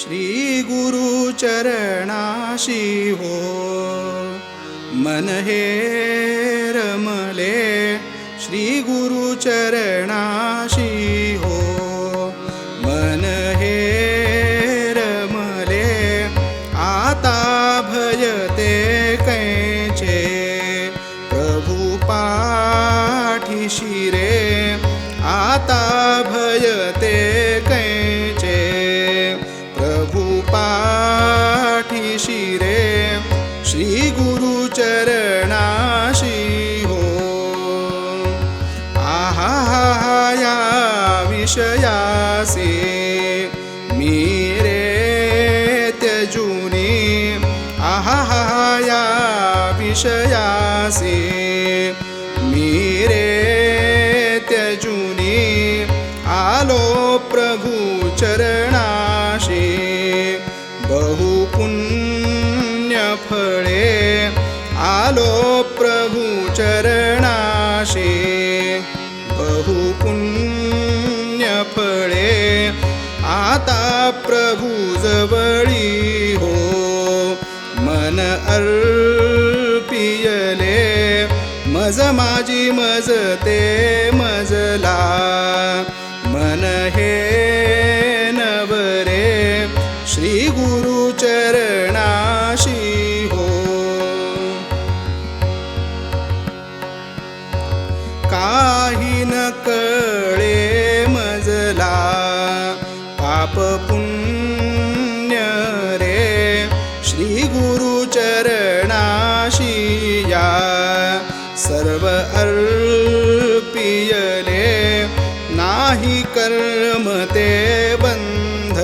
श्रीगुरुचरणा शिवो मनहेरमले श्रीगुरुचरणा या विषयासे मी रे त्यजुने आलो प्रभु चरणाशी बहु पुण्य फळे आलो प्रभु चरणाशे बहु पुण्य फळे आता अर्पियले मज माझी मज ते मजला. मन हे नवरे श्री गुरु चरणाशी हो. काही न काशीया सर्व अर्पियले नाही कर्म ते बंध.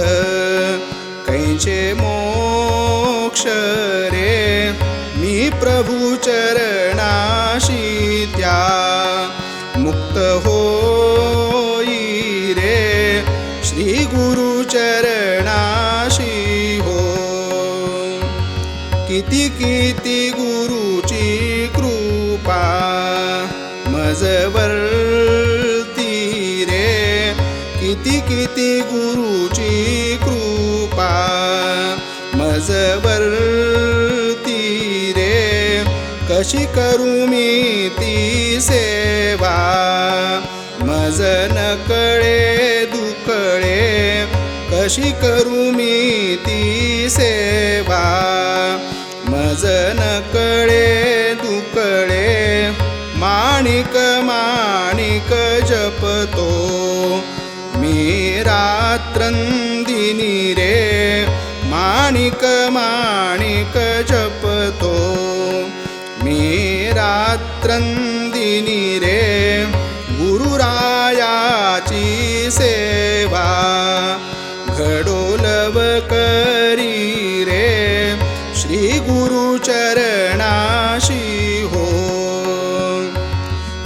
कैचे मोक्ष रे मी प्रभू चरणाशी त्या. मुक्त होई रे श्री गुरु चरणाशी हो. किती किती गुरु मजवरती रे किती किती गुरुची कृपा. मजवरती रे कशी करू मी ती सेवा. मज न कळे दुकळे. कशी करू मी ती सेवा. मज न कळे माणिक माणिक जपतो। मी रात्रंदिनी रे माणिक माणिक जपतो। मी रात्रंदिनी रे गुरुरायाची सेवा। घडोलव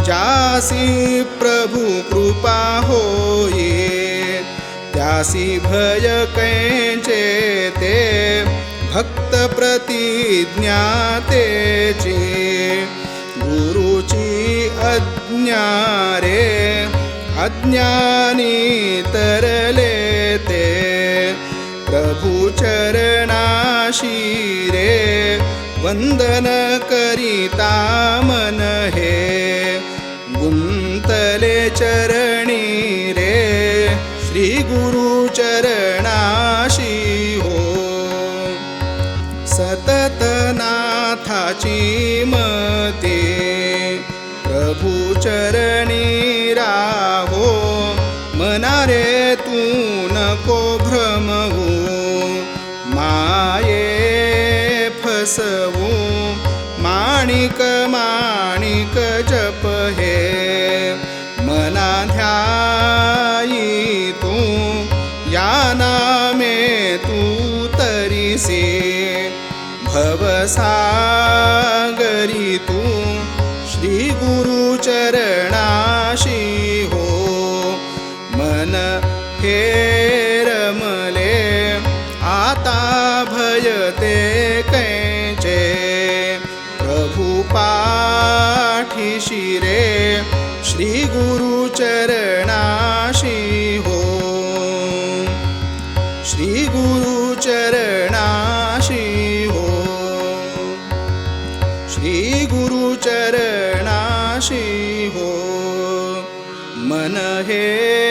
जासी प्रभु कृपा होये त्यासी भय कैचे ते भक्त प्रतिज्ञा तेची गुरुची अज्ञा रे अज्ञानी तरले ते प्रभु चरणाशी रे वंदन करिता मन हे गुंतले चरणी रे श्री गुरु चरणाशी हो. सतत नाथाची मते प्रभु चरणी राहो. मनारे तू नको भ्रमवू माये फसव. मना ध्यायी तू या नामे तू तरीसे भवसागरी तू श्री गुरु चरणाशी हो. मन हे रमले आता भयते कैचे. प्रभु गुरु चरणाशी हो। श्रीगुरुचरणाशि हो। श्रीगुरु चरणाशी हो। मन हे